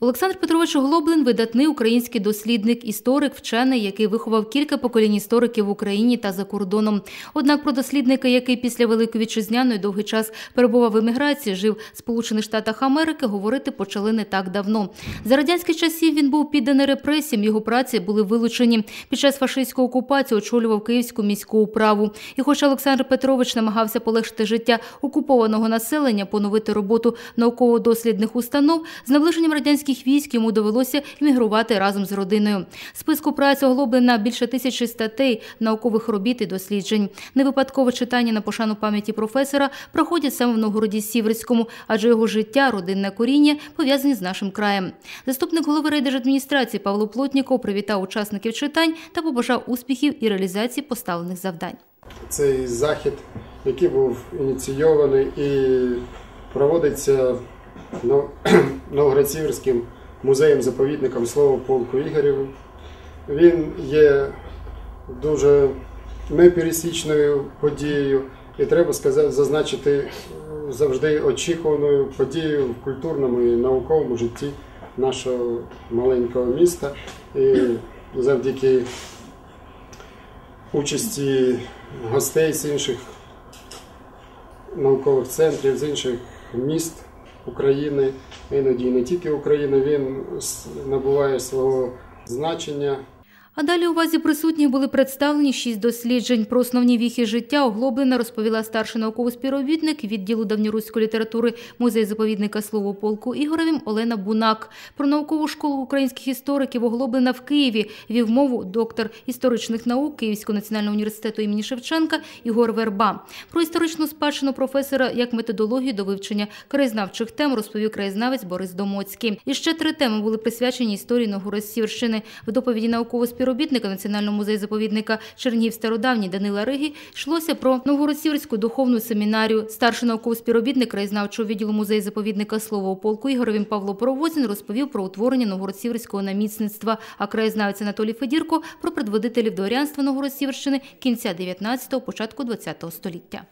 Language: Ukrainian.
Олександр Петрович Глоблин видатний український дослідник, історик, вчений, який виховав кілька поколінь істориків в Україні та за кордоном. Однак про дослідника, який після Великої вітчизняної довгий час перебував в еміграції, жив в Сполучених Штатах Америки, говорити почали не так давно. За радянських часів він був підданий репресіям, його праці були вилучені. Під час фашистської окупації очолював Київську міську управу. І хоча Олександр Петрович намагався полегшити життя окупованого населення, поновити роботу науково-дослідних установ, з наближенням радянських військ йому довелося іммігрувати разом з родиною. Списку праць оглоблена більше тисячі статей, наукових робіт і досліджень. Не випадкове читання на пошану пам'яті професора проходять саме в Новгороді Сіверському, адже його життя, родинне коріння пов'язані з нашим краєм. Заступник голови райдержадміністрації Павло Плотніков привітав учасників читань та побажав успіхів і реалізації поставлених завдань. Цей захід, який був ініційований і проводиться Нов- музеєм-заповідником слова полку Ігорєвим. Він є дуже непересічною подією, і треба сказати, зазначити е, завжди очікуваною подією в культурному і науковому житті нашого маленького міста. І завдяки участі гостей з інших наукових центрів, з інших міст України, іноді не тільки України, він набуває свого значення. А далі у увазі присутніх були представлені шість досліджень. Про основні віхи життя оглоблена розповіла старший науковий співробітник відділу давньоруської літератури музею заповідника слово полку Ігоревим Олена Бунак. Про наукову школу українських істориків оглоблена в Києві вів мову доктор історичних наук Київського національного університету імені Шевченка Ігор Верба. Про історичну спадщину професора як методологію до вивчення краєзнавчих тем розповів краєзнавець Борис Домоцький. І ще три теми були присвячені історії Новгород-Сіверщини. В доповіді наукового співробітника Національного музею заповідника Чернігів Стародавній Данила Риги йшлося про Новгород-Сіверську духовну семінарію. Старший науковий співробітник краєзнавчого відділу музею заповідника Слово полку Ігоровим Павло Провозін розповів про утворення Новгород-Сіверського намісництва, а краєзнавець Анатолій Федірко про предводителів дворянства Новгород-Сіверщини кінця 19-го, початку 20-го століття.